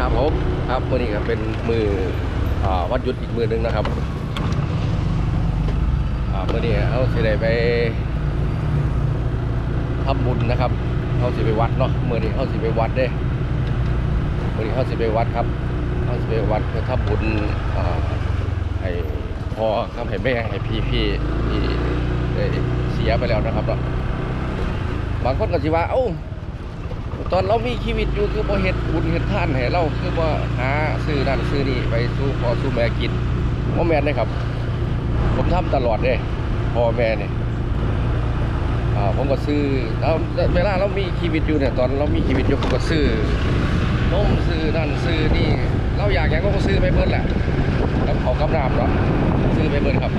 ครับผมครับวันนี้ก็เป็นมืออวันหยุดอีกมือหนึงนะครับอ่ามื่อนี้เขาสิได้ไปทำบุญนะครับเขาสิไปวัดเนาะมือนี้เขาสิไปวัดเด้มือนี้เขาสิไปวัดครับเขาสิไปวัดเพื่อทำบุญให้พ่อครับให้แม่ให้พี่พี่ที่ได้เสียไปแล้วนะครับเนาะบางคนก็สิว่าเอ้า ตอนเรามีชีวิตอยู่คือบ่เฮ็ดบุญเฮ็ดท่านให้เราคือบ่หาซื้อนั่นซื้อนี่ไปสู่พ่อสู่แม่กินบ่แม่นเลยครับ ผมทำตลอดเด้พ่อแม่เนี่ยผมก็ซื้อแล้วเวลาเรามีชีวิตอยู่เนี่ยตอนเรามีชีวิตอยู่ผมก็ซื้อนมซื้อนั่นซื้อนี่เราอยากหยังก็ซื้อไปเบิดแหละกับเขากับน้ำเนาะซื้อไปเบิดครับ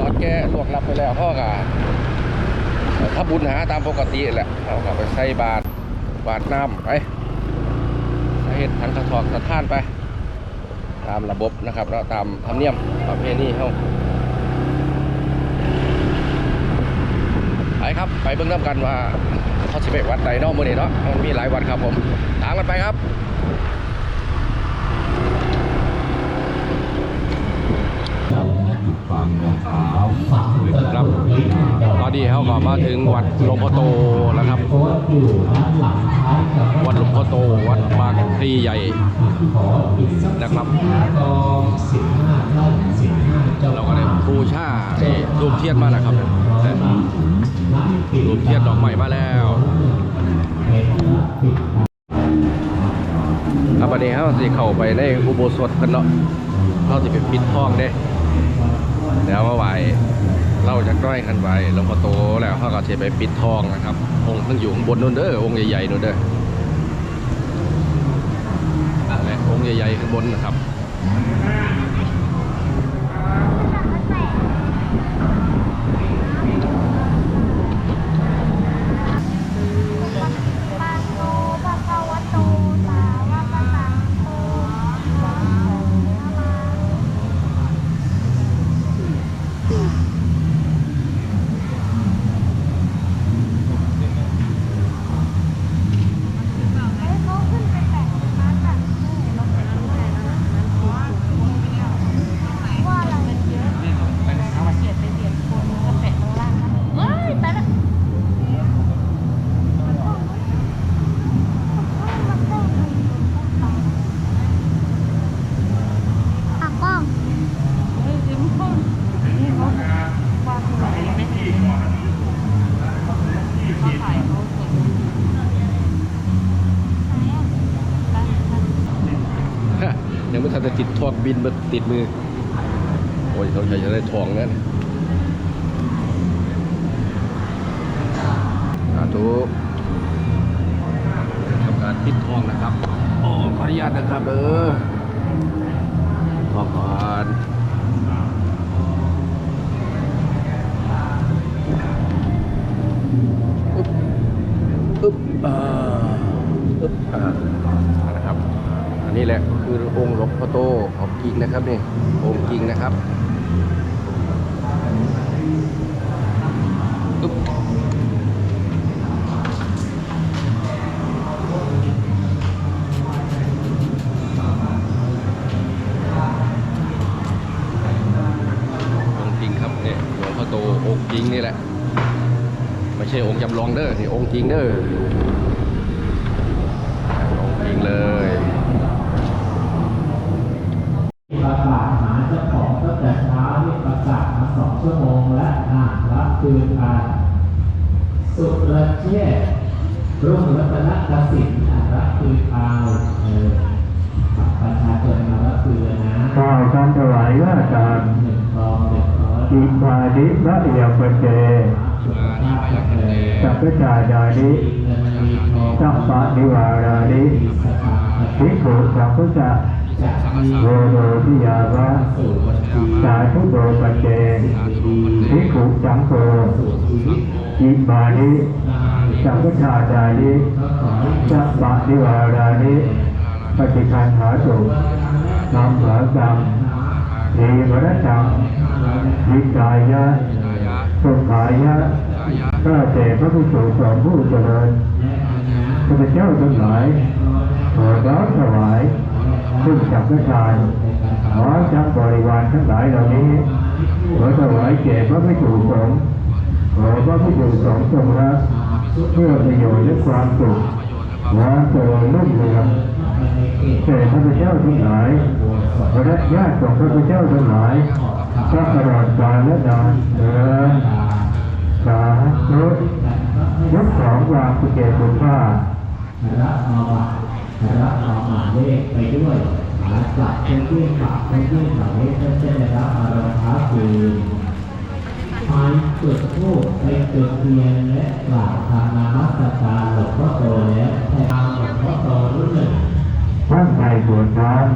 ตอนแกลวกรับไปแล้วพ่อก็ถ้าบุญหาตามปกติแหละเราก็ไปใส่บาตร บาดน้ำไปเห็ดทางกระถอกกระท่านไป ตามระบบนะครับแล้วตามธรรมเนียมประเพณีเขาไปครับไปเบื้องน้ำกันว่าเขาสิไปวัดใดนอกมือนี้เนาะมันมีหลายวัดครับผมตามกันไปครับ ครับตอนนี้เขาก็มาถึงวัดหลวงพ่อโตแล้วครับ วัดหลวงพ่อโต วัดบางพลีใหญ่นะครับเราก็ได้บูชารูปเทียนมาแล้วครับรูปเทียนดอกใหม่มาแล้วครับวันนี้เขาสิเข้าไปในอุโบสถกันเนาะเขาสิไปปิดทองเด้ เดี๋ยวมาไหวเราจะก้อยกันไหวหลวงพ่อโตแล้วเขาก็เทไปปิดทองนะครับ องค์ตั้งอยู่ข้างบนนู่นเด้อองค์ใหญ่ๆนู่นเด้อนั่นแหละองค์ใหญ่ๆข้างบนนะครับ ปังโนภะคะวะโตสาวกสังโฆวะโตนะมาเอ้ยเขาขึ้นไปแปะตรงนั้นน่ะว่าอะไรมันเยอะเอาเสียดไปเสียดคนก็แปะข้างล่างนะเฮ้ยไปละ ตากล้องเฮ้ยยิ้มพ่นนี่เขาวางไหนไม่เห็นเขาถ่ายเขาสดไหนอะ ยังไม่ทันจะติดทองบินมาติดมือ โอ้ยเขาใช้จะได้ทองนั่นสาธุทำการปิดทองนะครับ โอ้ขออนุญาตนะครับเออทองก่อนอึ๊บอึ๊บอ่าอึ๊บอ่านะครับ อันนี้แหละ คือองค์หลวงพ่อโตของจริงนะครับนี่องค์จริงนะครับองค์จริงครับเนี่ยหลวงพ่อโตองค์จริงนี่แหละ ไม่ใช่องค์จำลองเด้อนี่องค์จริงเด้อองค์จริงเลย ประกาศหาเจ้าของตั้งแต่เช้านี่ ประกาศมาสองชั่วโมงและอ่านรับคืนกันสุรเชษรุ่งรัตนกสินอ่านรับคืนเอาเออประชาชนมารับคืนนะข้าวการถวายว่าการหนึ่งทองหนึ่งร้อยอิปาดิพระเอียปเจสัพพจาดานิสัพพะนิวารานิมีสถาบันภิกขุสัพพจะจะมีโวโรทิยาวะสาธุโดปเจดีภิกขุสังโฆอิปาดิสัพพจาดานิสัพพะนิวารานิปฏิคันหาสุนำหาสัมทีวรตังวิกายะสุขายะข้าแต่พระผู้ทรงสองผู้เจริญข้าพเจ้าทั้งหลายขอน้อมถวาย จักพระทานขอจักบริวารทั้งหลายเหล่านี้ขอถวายแก่พระพิสุสงฆ์ขอพระพิสุสงฆ์ทรงรับเพื่อประโยชน์และความสุขวามเจริญรุ่งเรืองแก่ข้าพเจ้าทั้งหลายและญาติของข้าพเจ้าทั้งหลายก็ตลอดกาลและนานเถิดสาธุยกของวางกุเกคุณผ้ารับเอาบารับเอาหมาเลขไปด้วย หาจับเป็นที่ฝากเป็นที่หมายเลขเพื่อจะได้รับอารมณ์ท้าคืนไปจุดธูปไปจุดเทียนและกราบทำนามัสการหลวงพ่อโตแล้วแต่ทางหลวงพ่อโตรุ่นหนึ่งตั้งใจบวชน้อม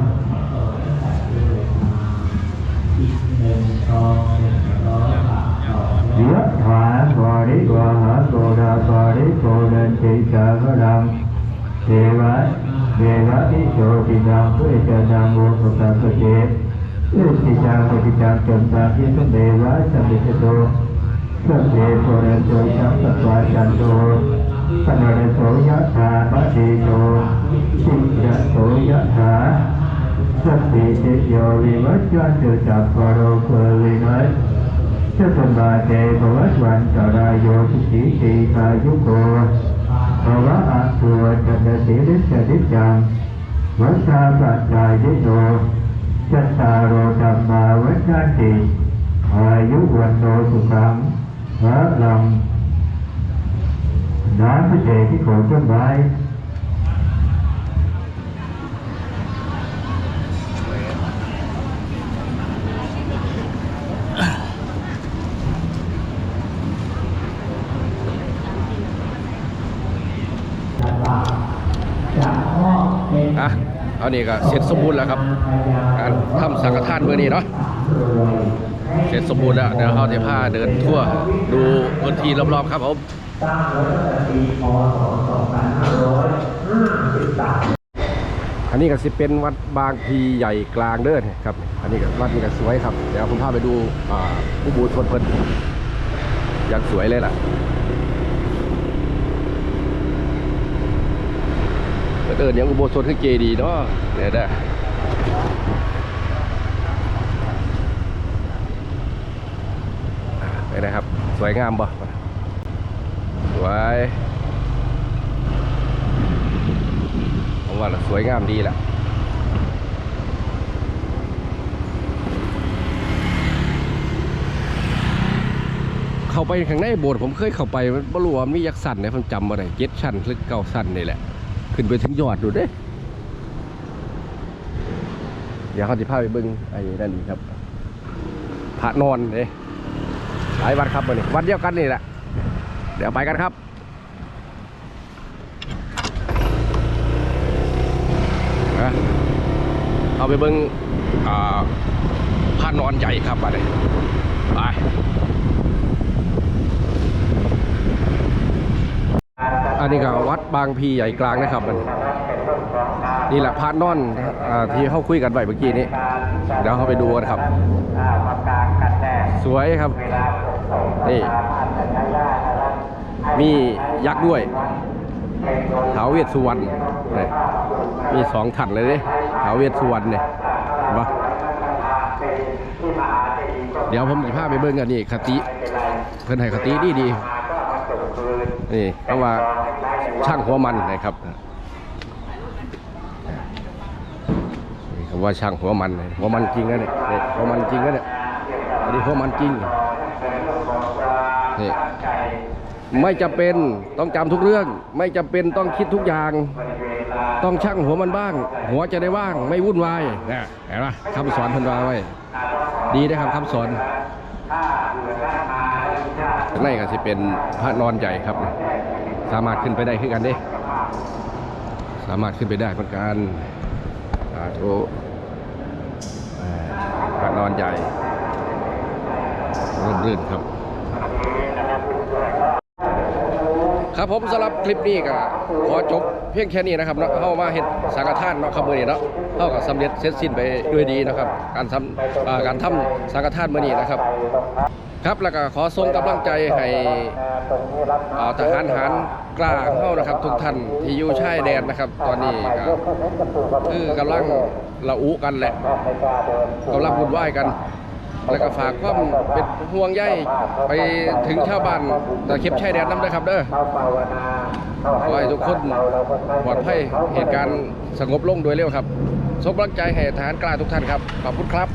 อีกหนึ่งกองหนึ่งร้อยบาทต่อเสียฐานบริวาหาโกดาบริโกดันติจารดังเทวะ เทวะอิโชติดังเพื่อจะนำโมกขะเจเพื่อจิจังปฏิจังจนตาที่สันเดวะสัมมิจโตสัพเพโพเรโตสัมปตวาจันโตปนเรโสยะธามะดีโตสิยะโสยะธาสัพพิติโยวิวัจจันตุจัปปโรเปวินัสเจ้าสมาเจภวสวันตรายโยสุขีตีกายุโก ภวะอัตุวจันตสิริสดิจังวัชาปัจจายโยจัตตารโอธรรมาวัชาติอายุวันโนสุขังพระลังน้ำพระเจที่โขนต้นไม้ จะมอบเป็น อะ เอานี่ก็เสร็จสมบูรณ์แล้วครับ การทำสังฆทานเมื่อนี้เนาะเสร็จสมบูรณ์แล้วเดี๋ยวเขาจะพาเดินทั่ว ดูพื้นที่รอบๆครับผมตั้งแต่ปีพศ2553อันนี้ก็สิเป็นวัดบางพีใหญ่กลางเด้อครับ อันนี้ก็วัดนี้ก็สวยครับ เดี๋ยวผมพาไปดูผู้บูชนเพิ่นอย่างสวยเลยล่ะ เพิ่นอิญยังอุโบสถคือเจดีเนาะเดี๋ยได้ไปนะครับ สวยงามบ่สวยผมว่าสวยงามดีแหละเข้าไปข้างในโบสถ์ผมเคยเข้าไปมันบรู้ว่ามียักษ์สันเนี่ยผมจำบ่ได้เจ็ดชั้นหรือเก้าชั้นนี่แหละ ขึ้นไปถึงยอดดูเด้ เดี๋ยวเขาจะพาไปเบิ่งไอ้นั่นอีกครับพระนอนเด้หลายวัดครับวันนี้วัดเดียวกันนี่แหละ เดี๋ยวไปกันครับเอาไปเบิ่งอ่าพระนอนใหญ่ครับมาเลยไป อั นนี้ก็วัดบางพีใหญ่กลางนะครับมันนี่แหละพระนอนอที่เขาคุยกันไว้เมื่อกี้นี้เดี๋ยวเขาไปดูกันครับ สวยครับนี่มียักษ์ด้วยท้าวเวสสุวรรณนี่มีสองถันเลยเด้ท้าวเวสสุวรรณเนี่ยเห็นปะเดี๋ยวผมจะพาไปเบิ่งกันนี่คติเพิ่นให้คติดีดีนี่เพราะว่า ช่างหัวมันนะครับนี่คำว่าช่างหัวมันหัวมันจริงนะเนี่ยนี่หัวมันจริงนะเนี่ยอันนี้หัวมันจริงนี่ไม่จำเป็นต้องจำทุกเรื่อง ไม่จำเป็นต้องคิดทุกอย่าง ต้องช่างหัวมันบ้าง หัวจะได้ว่างไม่วุ่นวายนะเห็นปะคำสอนเพันวาไว้ ดีนะครับคำสอนข้างในก็จะเป็นพระนอนใหญ่ครับ สามารถขึ้นไปได้ขึ้นกันเด้สามารถขึ้นไปได้เหมือนกันสาธุพระนอนใหญ่ร่มรื่นครับ ครับผมสำหรับคลิปนี้ก็ขอจบเพียงแค่นี้นะครับเนาะเข้ามาเห็นสังฆทานเนาะครับมื้อนี้เนาะเข้ากับสำเร็จเสร็จสิ้นไปด้วยดีนะครับ การทำการทำสังฆทานมือนี้นะครับ ครับแล้วก็ขอส่งกำลังใจให้ทหารหารกล้าของเฮานะครับ ทุกท่านที่อยู่ชายแดนนะครับ ตอนนี้ก็คือกำลังระอุกันแหละกำลังวุ่นวายกัน แล้วก็ฝากความเป็นห่วงใยไปถึงชาวบ้านตะเข็บชายแดนน้ำด้วยครับเด้อขอให้ทุกคนปลอดภัยเหตุการณ์สงบลงโดยเร็วครับส่งกำลังใจให้ทหารกล้าทุกท่านครับขอบคุณครับ